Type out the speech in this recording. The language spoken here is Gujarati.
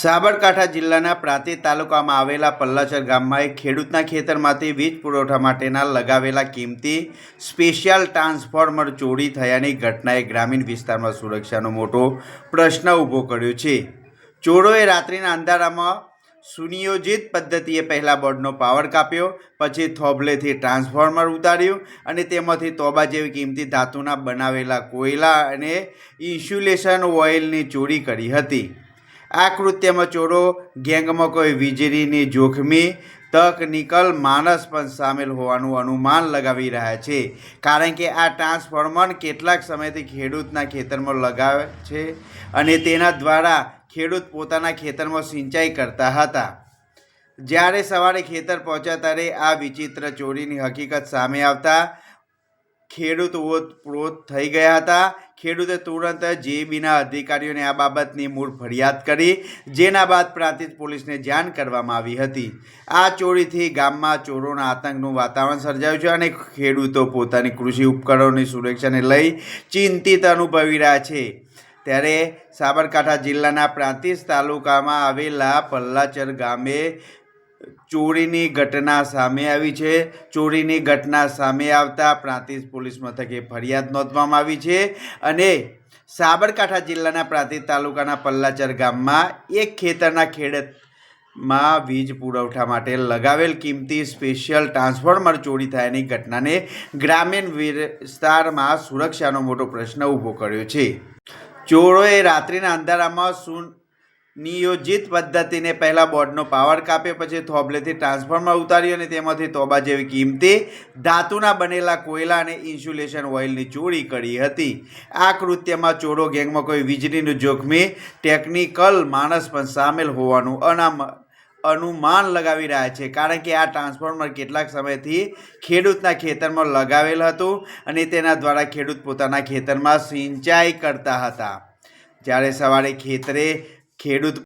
સાબરકાંઠા જિલ્લાના પ્રાંતિ તાલુકામાં આવેલા પલ્લાચર ગામમાં એક ખેડૂતના ખેતરમાંથી વીજ પુરવઠા માટેના લગાવેલા કિંમતી સ્પેશિયલ ટ્રાન્સફોર્મર ચોરી થયાની ઘટનાએ ગ્રામીણ વિસ્તારમાં સુરક્ષાનો મોટો પ્રશ્ન ઊભો કર્યો છે. ચોરોએ રાત્રિના અંધારામાં સુનિયોજિત પદ્ધતિએ પહેલાં બોર્ડનો પાવર કાપ્યો, પછી થોભલેથી ટ્રાન્સફોર્મર ઉતાર્યું અને તેમાંથી તોબા જેવી કિંમતી ધાતુના બનાવેલા કોયલા અને ઇન્સ્યુલેશન ઓઇલની ચોરી કરી હતી. આ કૃત્યમાં ચોરો ગેંગમાં કોઈ વીજળીની જોખમી તકનિકલ માણસ પણ સામેલ હોવાનું અનુમાન લગાવી રહ્યા છે. કારણ કે આ ટ્રાન્સફોર્મર કેટલાક સમયથી ખેડૂતના ખેતરમાં લગાવે છે અને તેના દ્વારા ખેડૂત પોતાના ખેતરમાં સિંચાઈ કરતા હતા. જ્યારે સવારે ખેતર પહોંચ્યા ત્યારે આ વિચિત્ર ચોરીની હકીકત સામે આવતા ખેડૂત ઓતપ્રોત થઈ ગયા હતા. ખેડૂતે તુરંત જેબીના અધિકારીઓને આ બાબતની મૂળ ફરિયાદ કરી. જેના બાદ પ્રાંતિજ પોલીસને જાણ કરવામાં આવી હતી. આ ચોરીથી ગામમાં ચોરોના આતંકનું વાતાવરણ સર્જાયું છે અને ખેડૂતો પોતાની કૃષિ ઉપકરણોની સુરક્ષાને લઈ ચિંતિત અનુભવી રહ્યા છે. ત્યારે સાબરકાંઠા જિલ્લાના પ્રાંતિજ તાલુકામાં આવેલા પલ્લાચર ગામે ચોરીની ઘટના સામે આવી છે. ચોરીની ઘટના સામે આવતા પ્રાંતિજ પોલીસ મથકે ફરિયાદ નોંધવામાં આવી છે અને સાબરકાંઠા જિલ્લાના પ્રાંતિજ તાલુકાના પલ્લાચર ગામમાં એક ખેતરના ખેડૂતમાં વીજ પુરવઠા માટે લગાવેલ કિંમતી સ્પેશિયલ ટ્રાન્સફોર્મર ચોરી થયાની ઘટનાને ગ્રામીણ વિસ્તારમાં સુરક્ષાનો મોટો પ્રશ્ન ઊભો કર્યો છે. ચોરોએ રાત્રિના અંધારામાં સુન નિયોજિત પદ્ધતિને પહેલાં બોર્ડનો પાવર કાપ્યો પછી થોબલેથી ટ્રાન્સફોર્મર ઉતાર્યો અને તેમાંથી તોબા જેવી કિંમતે ધાતુના બનેલા કોયલા અને ઇન્સ્યુલેશન ઓઇલની ચોરી કરી હતી. આ કૃત્યમાં ચોરો ગેંગમાં કોઈ વીજળીનું જોખમી ટેકનિકલ માણસ પણ સામેલ હોવાનું અનામ, અનુમાન લગાવી રહ્યા છે. કારણ કે આ ટ્રાન્સફોર્મર કેટલાક સમયથી ખેડૂતના ખેતરમાં લગાવેલ હતું અને તેના દ્વારા ખેડૂત પોતાના ખેતરમાં સિંચાઈ કરતા હતા. જ્યારે સવારે ખેતરે ખેડૂત